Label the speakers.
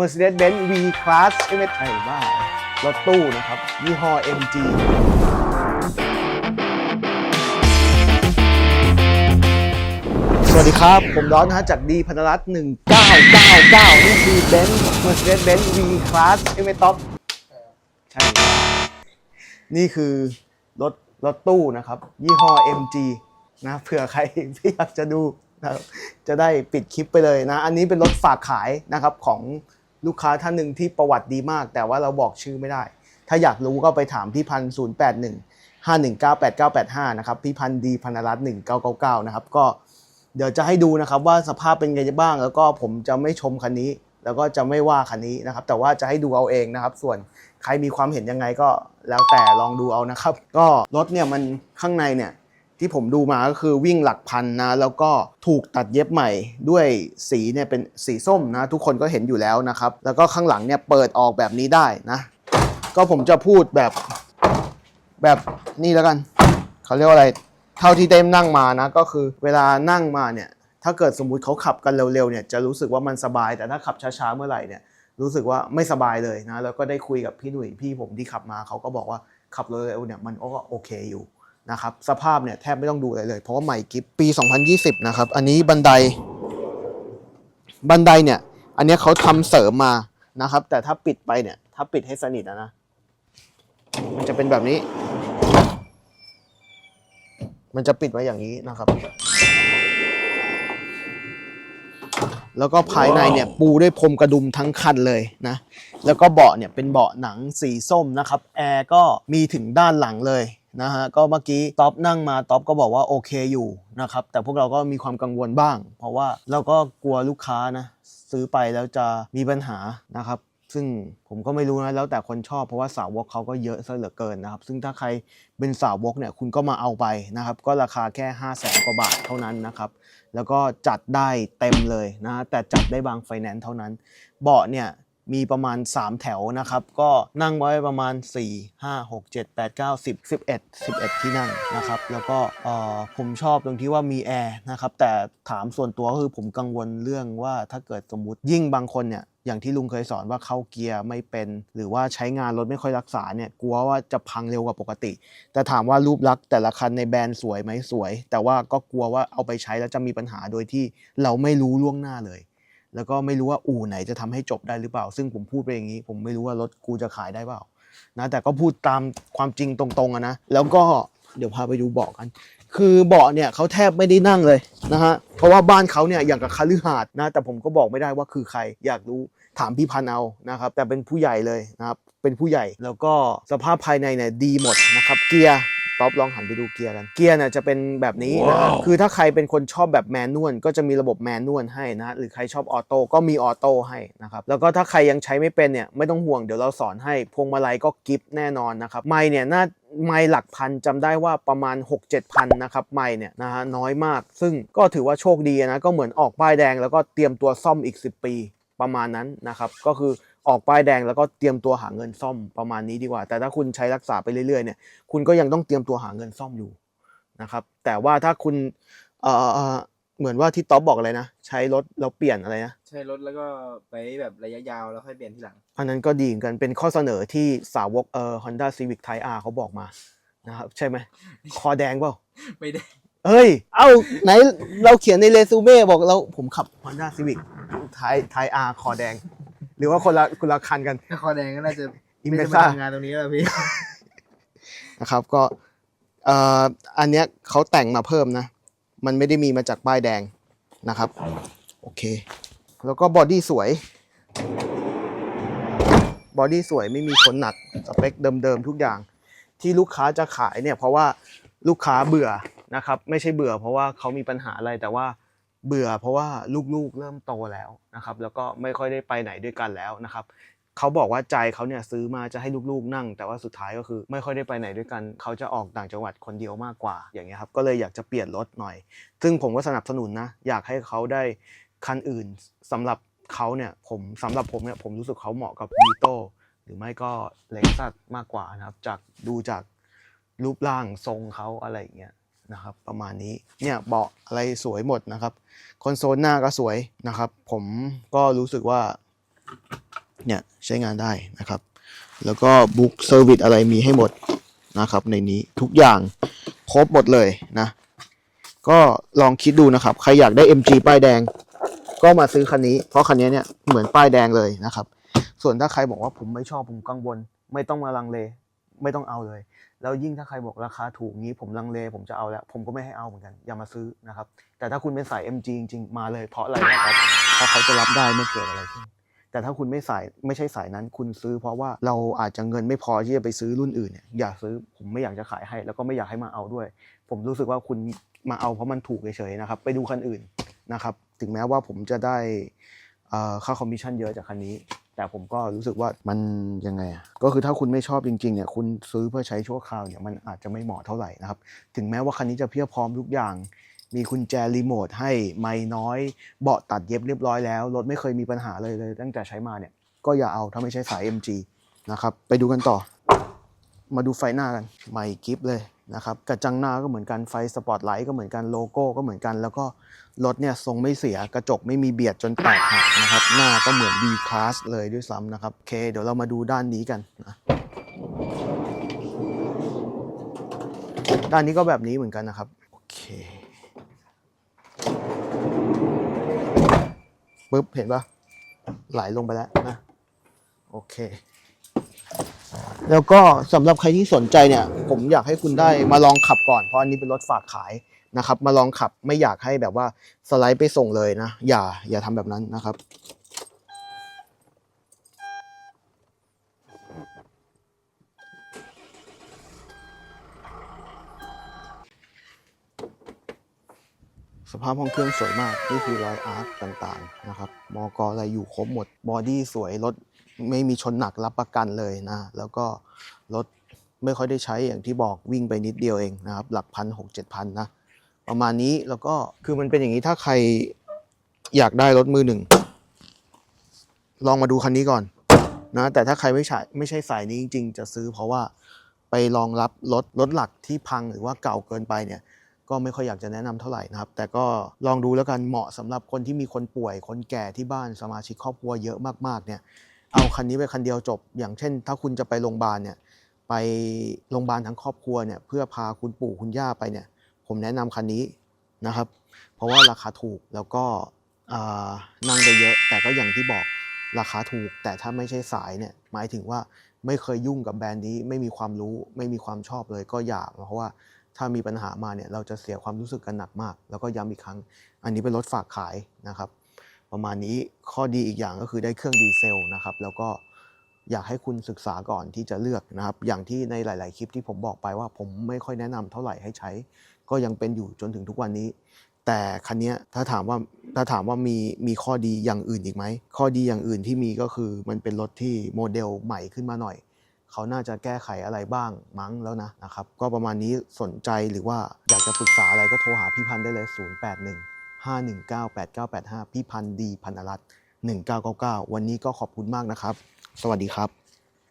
Speaker 1: Mercedes-Benz V-Class ใช่ไหมไอ้บ้ารถตู้นะครับยี่ห้อ MG สวัสดีครับ ผมร้อนนะฮะจากดีพันรัตน์1999 นี่คือ Benz Mercedes-Benz V-Class ใช่ไหมต๊อปใช่ครับนี่คือรถรถตู้นะครับ ยี่ห้อ MG นะเผื่อใครที่อยากจะดูนะครับจะได้ปิดคลิปไปเลยนะ อันนี้เป็นรถฝากขายนะครับของ ลูกค้าท่านหนึ่งที่ประวัติดีมาก แต่ว่าเราบอกชื่อไม่ได้ ถ้าอยากรู้ก็ไปถามพี่พันศูนย์แปดหนึ่งห้าหนึ่งเก้าแปดเก้าแปดห้านะครับพี่พันดีพันรัตน์หนึ่งเก้าเก้าเก้านะครับก็เดี๋ยวจะให้ดูนะครับว่าสภาพเป็นไงบ้าง แล้วก็ผมจะไม่ชมคันนี้ แล้วก็จะไม่ว่าคันนี้นะครับ แต่ว่าจะให้ดูเอาเองนะครับ ส่วนใครมีความเห็นยังไงก็แล้วแต่ลองดูเอานะครับ ก็รถเนี่ยมันข้างในเนี่ย ที่ผมดูมาก็คือวิ่งหลักพันนะแล้วก็ถูกตัดเย็บใหม่ด้วยสีเนี่ยเป็นสีส้มนะทุกคนก็เห็นอยู่แล้วนะครับ แล้วก็ข้างหลังเนี่ยเปิดออกแบบนี้ได้นะ ก็ผมจะพูดแบบแบบนี่แล้วกันเขาเรียกว่าอะไร เท่าที่เต้มนั่งมานะก็คือเวลานั่งมาเนี่ยถ้าเกิดสมมุติเขาขับกันเร็วๆเนี่ยจะรู้สึกว่ามันสบาย แต่ถ้าขับช้าๆเมื่อไหร่เนี่ยรู้สึกว่าไม่สบายเลยนะแล้วก็ได้คุยกับพี่หนุ่ยพี่ผมที่ขับมาเขาก็บอกว่าขับเร็วๆเนี่ยมันก็โอเคอยู่ นะครับสภาพเนี่ยแทบไม่ต้องดูอะไรเลย เพราะว่าใหม่กิฟปี 2020 นะครับ อันนี้บันได บันไดเนี่ย อันนี้เขาทำเสริมมานะครับ แต่ถ้าปิดไปเนี่ย ถ้าปิดให้สนิทนะนะมันจะเป็นแบบนี้ มันจะปิดไว้อย่างนี้นะครับ แล้วก็ภายในเนี่ยปูด้วยพรมกระดุมทั้งคันเลยนะ แล้วก็เบาะเนี่ยเป็นเบาะหนังสีส้มนะครับ แอร์ก็มีถึงด้านหลังเลย นะฮะก็เมื่อกี้ท็อปนั่งมาท็อปก็บอกว่าโอเคอยู่นะครับแต่พวกเราก็มีความกังวลบ้าง เพราะว่าเราก็กลัวลูกค้านะซื้อไปแล้วจะมีปัญหานะครับซึ่งผมก็ไม่รู้นะแล้วแต่คนชอบเพราะว่าสาวกเขาก็เยอะซะเหลือเกินนะครับ ซึ่งถ้าใครเป็นสาวกเนี่ยคุณก็มาเอาไปนะครับ ก็ราคาแค่ 5 0 0แสนกว่าบาทเท่านั้นนะครับ แล้วก็จัดได้เต็มเลยนะแต่จัดได้บางไฟแนนซ์เท่านั้น เบาะเนี่ย มีประมาณ 3 แถวนะครับ ก็นั่งไว้ประมาณ 4 5 6 7 8 9 10 11 11 ที่นั่งนะครับ แล้วก็เออผมชอบตรงที่ว่ามีแอร์นะครับ แต่ถามส่วนตัวก็คือผมกังวลเรื่องว่าถ้าเกิดสมมติยิ่งบางคนเนี่ยอย่างที่ลุงเคยสอนว่าเข้าเกียร์ไม่เป็น หรือว่าใช้งานรถไม่ค่อยรักษาเนี่ยกลัวว่าจะพังเร็วกว่าปกติ แต่ถามว่ารูปลักษณ์แต่ละคันในแบรนด์สวยไหมสวย แต่ว่าก็กลัวว่าเอาไปใช้แล้วจะมีปัญหาโดยที่เราไม่รู้ล่วงหน้าเลย แล้วก็ไม่รู้ว่าอู่ไหนจะทำให้จบได้หรือเปล่า ซึ่งผมพูดไปอย่างนี้ ผมไม่รู้ว่ารถกูจะขายได้เปล่านะแต่ก็พูดตามความจริงตรงๆอะนะแล้วก็เดี๋ยวพาไปดูเบาะกัน คือเบาะเนี่ยเขาแทบไม่ได้นั่งเลยนะฮะเพราะว่าบ้านเขาเนี่ยอย่างกับคฤหาสน์นะแต่ผมก็บอกไม่ได้ว่าคือใครอยากรู้ถามพี่พันเอานะครับแต่เป็นผู้ใหญ่เลยนะครับเป็นผู้ใหญ่แล้วก็สภาพภายในเนี่ยดีหมดนะครับเกียร์ ต๊อปลองหันไปดูเกียร์กัน เกียร์เนี่ยจะเป็นแบบนี้นะครับคือถ้าใครเป็นคนชอบแบบแมนนวลก็จะมีระบบแมนนวลให้นะ หรือใครชอบออโต้ก็มีออโต้ให้นะครับ แล้วก็ถ้าใครยังใช้ไม่เป็นเนี่ยไม่ต้องห่วงเดี๋ยวเราสอนให้ พวงมาลัยก็กิฟต์แน่นอนนะครับ ไม่เนี่ยน่าไม่หลักพันจำได้ว่าประมาณ 6 7พันนะครับไม่เนี่ยนะฮะน้อยมาก ซึ่งก็ถือว่าโชคดีนะก็เหมือนออกป้ายแดง แล้วก็เตรียมตัวซ่อมอีก 10 ปีประมาณนั้นนะครับก็คือ ออกป้ายแดงแล้วก็เตรียมตัวหาเงินซ่อมประมาณนี้ดีกว่า แต่ถ้าคุณใช้รักษาไปเรื่อยๆเนี่ยคุณก็ยังต้องเตรียมตัวหาเงินซ่อมอยู่นะครับ แต่ว่าถ้าคุณเอ่อเอ่อเหมือนว่าที่ต๊อบบอกอะไรนะใช้รถแล้วเปลี่ยนอะไรนะ
Speaker 2: ใช้รถแล้วก็ไปแบบระยะยาวแล้วค่อยเปลี่ยนทีหลัง
Speaker 1: อันนั้นก็ดีเหมือนกันเป็นข้อเสนอที่สาวกเอ่อ Honda Civic Type R เขาบอกมานะครับใช่ไหมคอแดงเปล่า
Speaker 2: ไม่ได้
Speaker 1: เฮ้ย เอ้าไหนเราเขียนในเรซูเม่บอกเราผมขับ Honda Civic ไทยไทยอาร์คอแดง หรือว่าคนละคนละคันกัน
Speaker 2: ถ้าคอแดงก็น่าจะ
Speaker 1: อิม
Speaker 2: ไม่
Speaker 1: เม
Speaker 2: ได้มา
Speaker 1: ซ่า
Speaker 2: ทำงานตรงนี้แล้วพี่
Speaker 1: นะครับก็เอ่ออันเนี้ยเขาแต่งมาเพิ่มนะ มันไม่ได้มีมาจากป้ายแดงนะครับ โอเค แล้วก็บอดี้สวย บอดี้สวยไม่มีขนหนัก สเปคเดิมๆทุกอย่าง ที่ลูกค้าจะขายเนี่ยเพราะว่าลูกค้าเบื่อนะครับ ไม่ใช่เบื่อเพราะว่าเขามีปัญหาอะไรแต่ว่า เบื่อเพราะว่าลูกๆเริ่มโตแล้วนะครับ แล้วก็ไม่ค่อยได้ไปไหนด้วยกันแล้วนะครับเขาบอกว่าใจเขาเนี่ยซื้อมาจะให้ลูกๆนั่ง แต่ว่าสุดท้ายก็คือไม่ค่อยได้ไปไหนด้วยกัน เขาจะออกต่างจังหวัดคนเดียวมากกว่า อย่างเงี้ยครับก็เลยอยากจะเปลี่ยนรถหน่อย ซึ่งผมก็สนับสนุนนะอยากให้เขาได้คันอื่นสำหรับเขาเนี่ยผมสำหรับผมเนี่ยผมรู้สึกเขาเหมาะกับวีโตหรือไม่ก็เล็กซัสมากกว่านะครับจากดูจากรูปร่างทรงเขาอะไรอย่างเงี้ย นะครับ ประมาณนี้เนี่ยเบาะอะไรสวยหมดนะครับคอนโซลหน้าก็สวยนะครับ ผมก็รู้สึกว่าเนี่ยใช้งานได้นะครับ แล้วก็บุ๊กเซอร์วิสอะไรมีให้หมดนะครับ ในนี้ทุกอย่างครบหมดเลยนะ ก็ลองคิดดูนะครับ ใครอยากได้ MG ป้ายแดง ก็มาซื้อคันนี้ เพราะคันนี้เนี่ยเหมือนป้ายแดงเลยนะครับ ส่วนถ้าใครบอกว่าผมไม่ชอบผมกังวล ไม่ต้องมาลังเล ไม่ต้องเอาเลย แล้วยิ่งถ้าใครบอกราคาถูกงี้ผมลังเลผมจะเอาแล้ว ผมก็ไม่ให้เอาเหมือนกัน อย่ามาซื้อนะครับ แต่ถ้าคุณเป็นสาย MG จริงๆ มาเลยเพราะอะไรนะครับเพราะเขาจะรับได้เมื่อเกิดอะไรขึ้นแต่ถ้าคุณไม่สายไม่ใช่สายนั้นคุณซื้อ เพราะว่าเราอาจจะเงินไม่พอที่จะไปซื้อรุ่นอื่นเนี่ยอย่าซื้อผมไม่อยากจะขายให้ แล้วก็ไม่อยากให้มาเอาด้วย ผมรู้สึกว่าคุณมาเอาเพราะมันถูกเฉยๆนะครับ ไปดูคันอื่นนะครับ ถึงแม้ว่าผมจะได้ค่าคอมมิชชั่นเยอะจากคันนี้ แต่ผมก็รู้สึกว่ามันยังไงอะก็คือถ้าคุณไม่ชอบจริงๆเนี่ยคุณซื้อเพื่อใช้ชั่วคราวเนี่ยมันอาจจะไม่เหมาะเท่าไหร่นะครับ ถึงแม้ว่าคันนี้จะเพียบพร้อมทุกอย่าง มีกุญแจรีโมทให้ไม่น้อย เบาะตัดเย็บเรียบร้อยแล้วรถไม่เคยมีปัญหาเลยเลย ตั้งแต่ใช้มาเนี่ยก็อย่าเอาถ้าไม่ใช่สาย MG นะครับไปดูกันต่อ มาดูไฟหน้ากันใหม่กิฟเลย นะครับกระจังหน้าก็เหมือนกันไฟสปอตไลท์ก็เหมือนกันโลโก้ก็เหมือนกัน แล้วก็รถเนี่ยทรงไม่เสียกระจกไม่มีเบียดจนแตกหักนะครับ หน้าก็เหมือน B Class เลยด้วยซ้ำนะครับโอเค เดี๋ยวเรามาดูด้านนี้กันนะด้านนี้ก็แบบนี้เหมือนกันนะครับโอเคปึ๊บเห็นปะไหลลงไปแล้วนะโอเค แล้วก็สำหรับใครที่สนใจเนี่ย ผมอยากให้คุณได้มาลองขับก่อน เพราะอันนี้เป็นรถฝากขายนะครับ มาลองขับไม่อยากให้แบบว่าสไลด์ไปส่งเลยนะ อย่าอย่าทำแบบนั้นนะครับสภาพห้องเครื่องสวยมาก นี่คือรอยอาร์คต่างๆนะครับ มอกอะไรอยู่ครบหมด บอดี้สวย รถ ไม่มีชนหนักรับประกันเลยนะ แล้วก็รถไม่ค่อยได้ใช้อย่างที่บอกวิ่งไปนิดเดียวเองนะครับ หลักพันหกเจ็ดพันนะ ประมาณนี้แล้วก็คือมันเป็นอย่างนี้ถ้าใครอยากได้รถมือหนึ่ง ลองมาดูคันนี้ก่อนนะ แต่ถ้าใครไม่ใช่ไม่ใช่สายนี้จริง ๆ จะซื้อเพราะว่าไปรองรับรถรถหลักที่พังหรือว่าเก่าเกินไปเนี่ยก็ไม่ค่อยอยากจะแนะนำเท่าไหร่นะครับ แต่ก็ลองดูแล้วกันเหมาะสำหรับคนที่มีคนป่วยคนแก่ที่บ้านสมาชิกครอบครัวเยอะมากๆเนี่ย เอาคันนี้ไปคันเดียวจบ อย่างเช่น ถ้าคุณจะไปโรงพยาบาลเนี่ยไปโรงพยาบาลทั้งครอบครัวเนี่ยเพื่อพาคุณปู่คุณย่าไปเนี่ย ผมแนะนำคันนี้นะครับ เพราะว่าราคาถูกแล้วก็นั่งได้เยอะ แต่ก็อย่างที่บอกราคาถูก แต่ถ้าไม่ใช่สายเนี่ยหมายถึงว่าไม่เคยยุ่งกับแบรนด์นี้ไม่มีความรู้ไม่มีความชอบเลยก็อย่าเพราะว่าถ้ามีปัญหามาเนี่ยเราจะเสียความรู้สึกกันหนักมาก แล้วก็ย้ำอีกครั้ง อันนี้เป็นรถฝากขายนะครับ ประมาณนี้ข้อดีอีกอย่างก็คือได้เครื่องดีเซลนะครับ แล้วก็อยากให้คุณศึกษาก่อนที่จะเลือกนะครับ อย่างที่ในหลาย ๆ คลิปที่ผมบอกไปว่า ผมไม่ค่อยแนะนำเท่าไหร่ให้ใช้ ก็ยังเป็นอยู่จนถึงทุกวันนี้ แต่คันนี้ถ้าถามว่าถ้าถามว่ามีมีข้อดีอย่างอื่นอีกไหม ข้อดีอย่างอื่นที่มีก็คือมันเป็นรถที่โมเดลใหม่ขึ้นมาหน่อย เขาน่าจะแก้ไขอะไรบ้างมั้งแล้วนะนะครับ ก็ประมาณนี้สนใจหรือว่าอยากจะปรึกษาอะไรก็โทรหาพี่พันธ์ได้เลย 081 519 8985 พี่พันธ์ดีพันธรัตน์1999 วันนี้ก็ขอบคุณมากนะครับ สวัสดีครับ